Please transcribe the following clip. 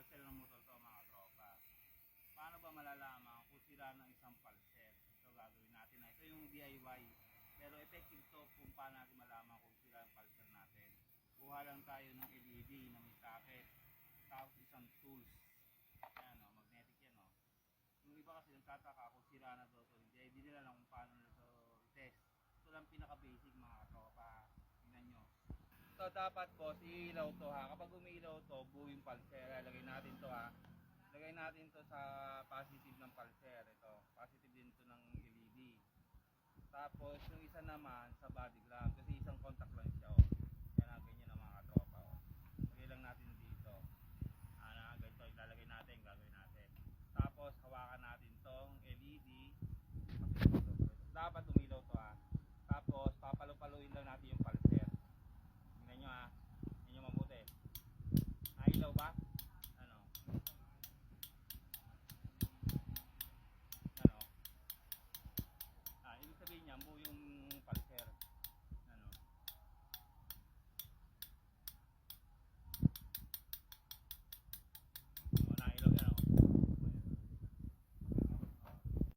pulser ng motor to mga tropa. Paano ba malalaman kung sira ng isang pulser? Ito gagawin natin na. Ito yung DIY. Pero effective to kung paano natin malaman kung sira ang pulser natin. Kuha lang tayo ng LED na may socket. Tapos isang tools. Ayan o, magnetic yan o. Yung iba kasi nagtataka kung sira na daw to. Hindi, hindi nila lang kung paano na to test. Ito lang pinaka-basic mga tropa. Tingnan nyo. So dapat boss, ilaw to ha. Kapag umilaw to, buo yung pulser. Lagay natin to ha. Lagay natin to sa positive ng pulser. Ito, positive din to ng LED. Tapos yung isa naman sa body clamp kasi isang contact lang